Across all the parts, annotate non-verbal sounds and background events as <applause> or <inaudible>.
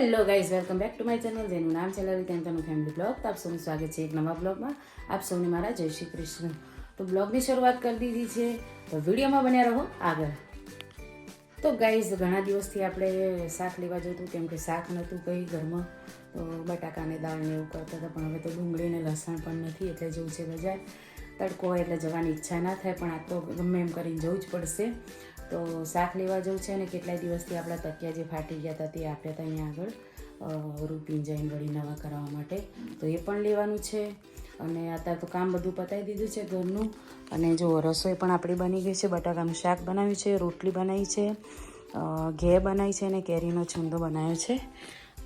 Hello guys welcome back to my channel જેનું નામ છે લલિત એન્ટરનું ફેમિલી બ્લોગ તો આપ સૌનું સ્વાગત છે એક નવા બ્લોગમાં આપ સૌને મારા જય શ્રી કૃષ્ણ. તો બ્લોગની શરૂઆત કરી દીધી છે. તો વિડીયોમાં બન્યા રહો આગળ. તો ગાઈઝ ઘણા દિવસથી આપણે શાક લેવા જતું, કેમ કે શાક નહોતું કંઈ ઘરમાં. તો બટાકાને દાળ ને એવું કરતા હતા, પણ હવે તો ડુંગળી ને લસણ પણ નથી, એટલે જવું છે બજાર. તડકો હોય એટલે જવાની ઈચ્છા ના થાય, પણ આ તો ગમે એમ કરીને જવું જ પડશે. તો શાક લેવા જવું છે અને કેટલાય દિવસથી આપણા તકિયા જે ફાટી ગયા હતા તે આપ્યા હતા અહીંયા આગળ રૂપિન જૈન વળી નવા કરાવવા માટે. તો એ પણ લેવાનું છે અને અત્યારે તો કામ બધું પતાવી દીધું છે ઘરનું. અને જો રસોઈ પણ આપણી બની ગઈ છે, બટાકાનું શાક બનાવ્યું છે, રોટલી બનાવી છે ઘે બનાવી છે અને કેરીનો છંદો બનાવ્યો છે.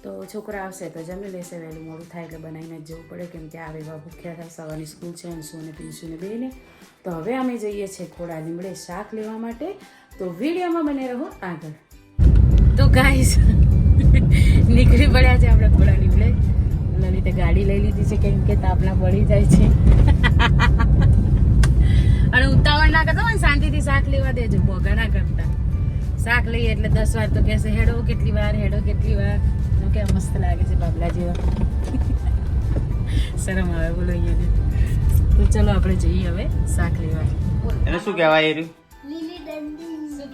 તો છોકરા આવશે તો જમી લેશે, વહેલું મોડું થાય એટલે બનાવીને જ જવું પડે કેમ કે આવે એવા ભૂખ્યા થાય સવારની સ્કૂલ છે અંશુ અને પિંશુને બેને. તો હવે અમે જઈએ છીએ ખોડા લીમડે શાક લેવા માટે. તો વિડીયોમાં બને રહો આગળ. તો ગાઈસ નીકળી પડ્યા છે આપણે ખોડા લીમડે લલિતે ગાડી લઈ લીધી છે કેમ કે તાપના પડી જાય છે. અને ઉતાવળ ના કરતા હોય ને શાંતિથી શાક લેવા દેજો ભોગા ના કરતા. શાક લઈએ એટલે દસ વાર તો કહેશે હેડો કેટલી વાર હેડો કેટલી વાર. કે મસ્ત લાગે છે બાબલા જેવા. શરમ આવે બોલો અહીંયા તો ચલો આપણે જઈએ હવે શાક લેવા. એને શું કહેવાય એ રહ્યું?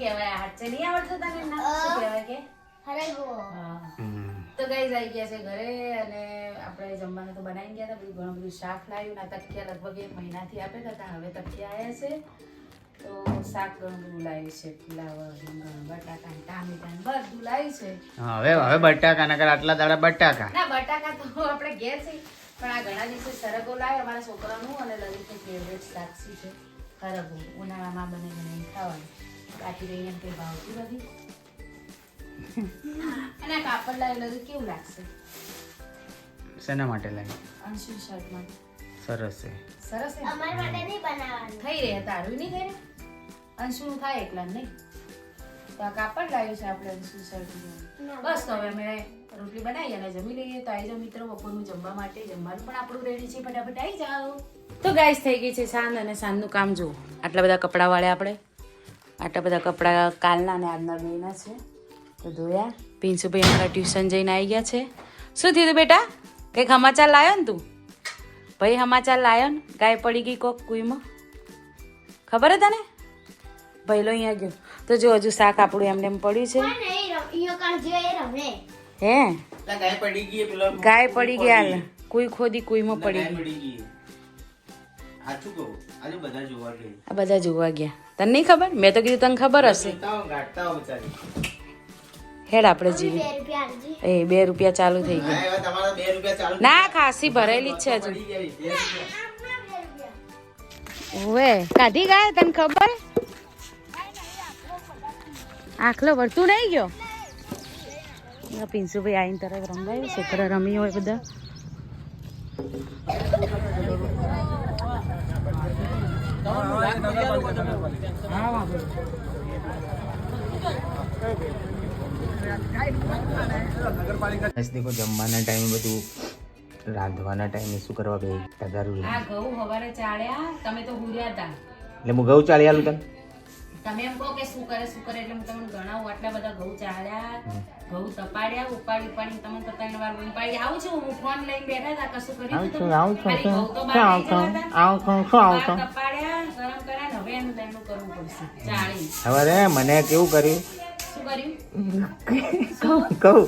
કહેવાય હાથ. છે નહીં આવડતું તને ના? શું કહેવાય કે. તો ગાઈઝ આવી ગયા છે ઘરે અને આપણે જમવાનું તો બનાવી ગયા હતા. બધું ઘણું બધું શાક લાવ્યું ના તકિયા લગભગ એક મહિનાથી આપ્યા હતા. હવે તકિયા આવ્યા છે. તો શાક ઘણું બધું લાવ્યું છે. ફુલાવર રીંગણ બટાકા ટામેટા ને બધું લાવ્યું છે. હવે હવે બટાકા નકર આટલા દાડા બટાકા. ના બટાકા તો <laughs> આપણે ઘેર છે પણ આ ઘણા દિવસે સરગો લાવ્યો. અમારા છોકરાનું અને લલિતની ફેવરેટ શાક છે? સરગો ઉનાળામાં બને બને ખાવાનું. બાકી રહી એમ કંઈ ભાવતી નથી. અને આ કાપડ લાવેલો તો કેવું લાગશે? શેના માટે લાવી અંશુ શર્ટમાં સરસ છે. સરસ છે અમાર માટે નહીં બનાવવાનું. થઈ રહે તારું નહીં થઈ રહ્યા અંશુનું થાય એકલા નહીં. તો આ કાપડ લાવ્યું છે આપણે અંશુ શર્ટ બસ તો હવે અમે રોટલી બનાવી અને જમી લઈએ. તો આવી જાઓ મિત્રો બપોરનું જમવા માટે. જમવાનું પણ આપણું રેડી છે. ફટાફટ આવી જાઓ. તો ગાઈસ થઈ ગઈ છે સાંજ અને સાંજનું કામ જુઓ. આટલા બધા કપડાં વાળ્યા આપણે. આટલા બધા કપડાં કાલના અને આજના બેના છે. તો ધોયા પિન્સુભાઈ અમારા ટ્યુશન જઈને આવી ગયા છે. શું થયું બેટા? કંઈક સમાચાર લાવ્યો ને તું? ભાઈ સમાચાર લાવ્યો ને? ગાય પડી ગઈ કોક કુઈમાં. ખબર હતા ને ભઈલો અહીંયા ગયો. તો જો હજુ શાક આપણું એમને એમ પડ્યું છે. હે? ગાય પડી ગઈ ગાય પડી ગયા કુઈ ખોદી કુઈમાં પડી ગઈ. સાચું કહું આજે બધા જોવા ગઈ. આ બધા જોવા ગયા. તને નહીં ખબર? મેં તો કીધું તને ખબર હશે. હેડ આપણે જીવી. એ બે રૂપિયા ચાલુ થઈ ગયા. ના ખાસી ભરેલી જ છે હજુ. ઓવે કાઢી ગયા તને ખબર? આખલો વળતું નહીં ગયો? પિન્સુભાઈ આઈને તરત રંગાયું છોકરા રમી હોય બધા. દેખો જમવાના ટાઈમે બધું રાંધવાના ટાઈમે શું કરવા બે તગારું ઘઉં હવારે ચાળ્યા તમે તો હુર્યા હતા એટલે હું ઘઉં ચાલી આલું તને? તમે એમ કહો કે શું કરે શું કરે એટલે હું તમને ગણાવું આટલા બધા ઘઉં ચાળ્યા ઘઉં તપાડ્યા ઉપાડી ઉપાડી તમે તો ત્રણ વાર ઉપાડી આવું છું હું ફોન લઈને બેઠા હતા કશું કર્યું આવું છું, આવું છું, આવું છું, આવું છું, શું આવું છું? તપાડ્યા ગરમ કર્યા હવે એનું તેનું કરવું પડશે. ચાળી હવે રે મને કેવું કર્યું? શું કર્યું? કહું કહું.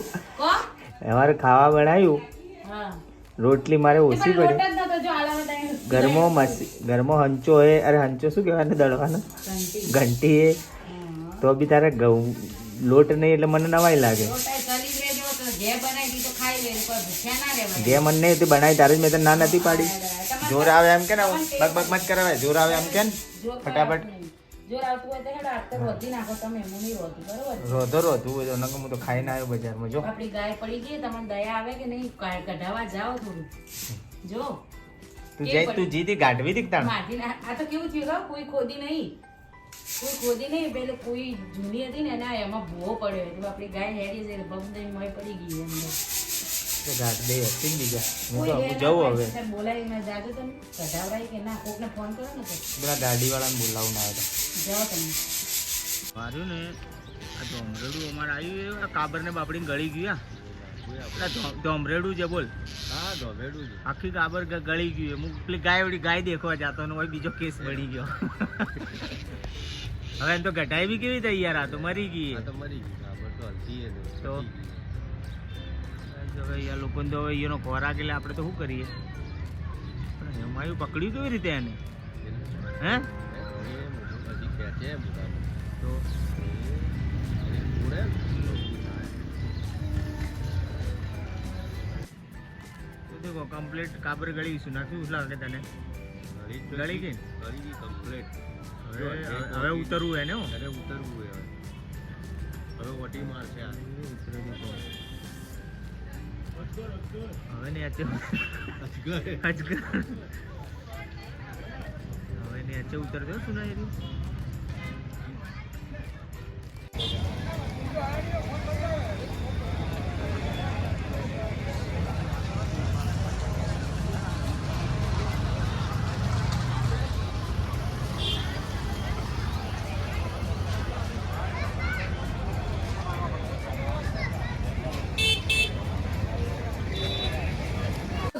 અમારે ખાવા બનાવ્યું. રોટલી મારે ઓછી પડી લોટ જ નતો જો આલામાં તઈ ઘરમાં મસી ઘરમાં હંચો એ અરે હંચો શું કહેવાય દળવાનો? ઘંટી. એ. તો બી તારે ઘઉં લોટ નહીં એટલે મને નવાઈ લાગે. જે મને નહીં તે બનાવી તારે જ મેં તને ના નથી પાડી. જોર આવે એમ કે ને બગ બગ મત કરાવે. જોર આવે એમ કે ને ફટાફટ. રોધી રોધો હોય તો હું તો ખાઈને આવ્યો બજારમાં જો. આપણી ગાય પડી ગઈ તમને દયા આવે કે નહીં? કઢાવા જાઓ થોડું. જો. તું જઈ તું જીતી ગાઢવી હતી તાણ? આ તો કેવું થયું ખબર? કોઈ ખોદી નહીં. કોઈ ખોદી નહીં પેલે કોઈ જૂની હતી ને એના એમાં ભૂવો પડ્યો. એટલે આપણી ગાય હેરી છે બમ મોય પડી ગઈ એમ. તો ગાઢ દે હતી બીજા. હું તો હું ના હવે. બોલાવી મેં જાજો તમે. કઢાવરાય કે ના કોકને ફોન કરો ને તો. પેલા ગાડીવાળાને બોલાવું ના આવ્યા જાઓ તમે. મારું ને આ તો અમરેડું અમારે આવ્યું આ કાબર ને બાપડી ગળી ગયા ધોમરેડું છે બોલ. હા ધોમરેડું છે. આખી ગાબર ગળી ગયું હું પેલી ગાય વળી ગાય દેખવા જતો ને બીજો કેસ બળી ગયો. <laughs> હવે એમ તો ઘટાઈ બી કેવી થઈ યાર આ તો મરી ગઈ તો મરી ગઈ. ગાબર તો? હલતી તો? હવે યાર લોકોને તો હવે એનો ખોરાક એટલે આપણે તો શું કરીએ? એમાં પકડ્યું કેવી રીતે એને? હે. તો? તો કમ્પ્લીટ કાબર ગળી શું નાખ્યું શું લાગે તને? ગળી ગઈ? ગળી ગઈ complete. હવે હવે ઉતરવું એને હો? ઘરે ઉતરવું હવે. હવે વટી મારશે આ. હવે ને અચે હવે ને અચે ઉતરજો શું ના એરી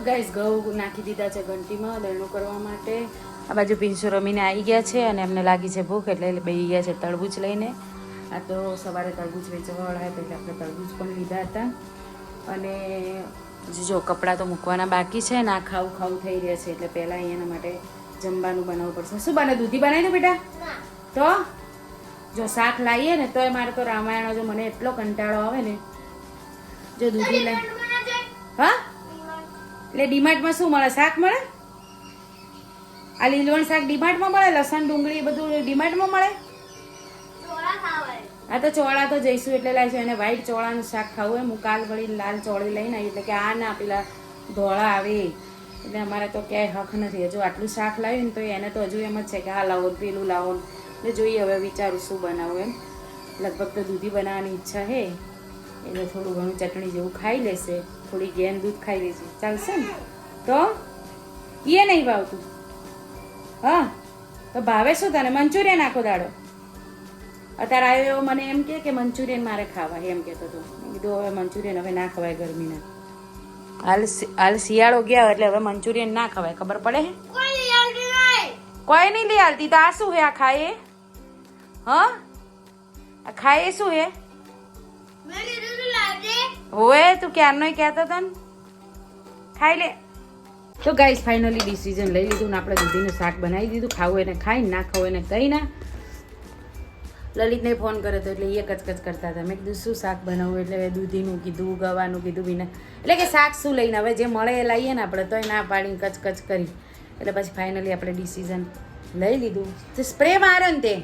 ગાઈસ ઘઉં નાખી દીધા છે ઘંટીમાં, દળનું કરવા માટે. આ બાજુ પિંસો રમીને આવી ગયા છે અને એમને લાગી છે ભૂખ એટલે બેસી ગયા છે તરબૂચ લઈને. આ તો સવારે તરબૂચ વેચવાવાળા એટલે આપણે તરબૂચ પણ લીધા હતા. અને જો કપડાં તો મૂકવાના બાકી છે ને આ ખાવું ખાવું થઈ રહ્યા છે એટલે પહેલાં એના માટે જમવાનું બનાવવું પડશે. શું બને, દૂધી બનાવી દો બેટા? તો? જો શાક લાવીએ ને તોય મારે તો રામાયણ જો મને એટલો કંટાળો આવે ને. જો દૂધી ના હા. એટલે ડીમાર્ટમાં શું મળે? શાક મળે? આ લીલવણ શાક ડીમાર્ટમાં મળે? લસણ ડુંગળી બધું ડીમાર્ટમાં મળે? આ તો ચોળા તો જઈશું એટલે લાવીશું એને વ્હાઈટ ચોળાનું શાક ખાવું હોય હું કાલ વળી લાલ ચોળી લઈને આવી એટલે કે આ ના પેલા ધોળા આવે. એટલે અમારે તો ક્યાંય હક નથી. હજુ આટલું શાક લાવ્યું ને તો એને તો હજુ એમ જ છે કે આ લાવો પેલું લાવો ને. એટલે જોઈએ હવે વિચારું શું બનાવું એમ. લગભગ તો દૂધી બનાવવાની ઈચ્છા છે. એટલે થોડું ઘણું ચટણી જેવું ખાઈ લેશે. થોડી ગેન દૂધ ખાઈ લેશે. ચાલશે ને? તો? એ નહીં ભાવતું. હા? તો ભાવે શું તને? મંચુરિયન આખો દાડો. અત્યારે આવ્યો એવો મને એમ કે મંચુરિયન મારે ખાવા. એમ કહેતો હતો કીધું હવે મંચુરિયન હવે ના ખવાય ગરમીના. હાલ હાલ શિયાળો ગયા એટલે હવે મંચુરિયન ના ખવાય. ખબર પડે કોઈ નહીં. કોઈ નહીં લઈ હાલતી. તો આ શું હે? આ ખાય હ? આ ખાય શું હે? કીધું તું ક્યારનો કહેતો હતો ને? ખાઈ લે. તો ગાઈસ ફાઇનલી ડિસિઝન લઈ લીધું ને આપણે દૂધીનું શાક બનાવી દીધું. ખાવું એને ખાઈ ના ખાવું એને કંઈ ના. લલિતને ફોન કર્યો હતો એટલે એ કચકચ કરતા હતા. મેં કીધું, શું શાક બનાવવું? એટલે દૂધીનું કીધું, ગવાનું કીધું બીને એટલે કે શાક શું લઈને હવે જે મળે એ લાવીએ ને આપણે, તોય ના પાડીને કચકચ કરી. એટલે પછી ફાઇનલી આપણે ડિસિઝન લઈ લીધું. સ્પ્રે મારે ને તે,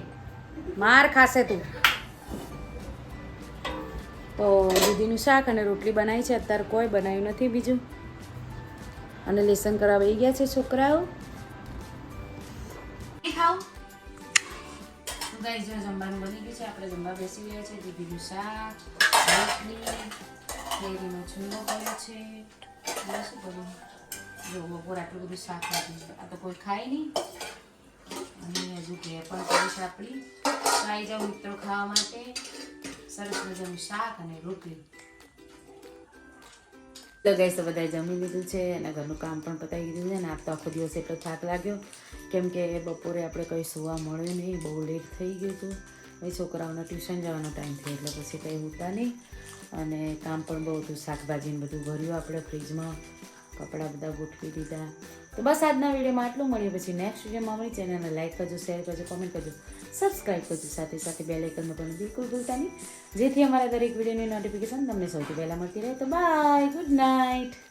માર ખાશે તું. તો દૂધીનું શાક અને રોટલી બનાવી છે. અત્યારે કોઈ બનાવ્યું નથી બીજું. અને લેસન કરવા વહી ગયા છે છોકરાઓ. જમવાનું બની ગયું છે. આપણે જમવા બેસી ગયા છે. દૂધીનું શાક, રોટલી છુંદો કર્યો છે. શું કરું જો, બપોર આટલું બધું શાક લાગ્યું આ તો કોઈ ખાય નહીં. અને હજુ ઘેર પણ કરી છે આપણી. આવી જાઓ મિત્રો ખાવા માટે. સરસ મજાનું શાક અને રોટલી. તો ગઈ તો બધાએ જમી લીધું છે અને ઘરનું કામ પણ પતાવી દીધું છે ને આજ તો આખો દિવસ એટલો થાક લાગ્યો. કેમ કે બપોરે આપણે કંઈ સુવા મળ્યું નહીં, બહુ લેટ થઈ ગયું હતું. પછી છોકરાઓને ટ્યુશન જવાનો ટાઈમ થયો એટલે પછી કંઈ ઉઠતા નહીં. અને કામ પણ બહુ હતું શાકભાજીને બધું ભર્યું આપણે ફ્રીજમાં કપડાં બધા ગોઠવી દીધા. તો બસ આજના વિડીયોમાં આટલું. મળીએ પછી નેક્સ્ટ વિડીયોમાં મળી ચેનલને લાઈક કરજો શેર કરજો કોમેન્ટ કરજો સબસ્ક્રાઈબ કરજો. સાથે સાથે બે લાઇકનનું પણ બિલકુલ ભૂલતા નહીં. જેથી અમારા દરેક વિડીયોની નોટિફિકેશન તમને સૌથી પહેલાં મળતી રહે. તો બાય ગુડ નાઇટ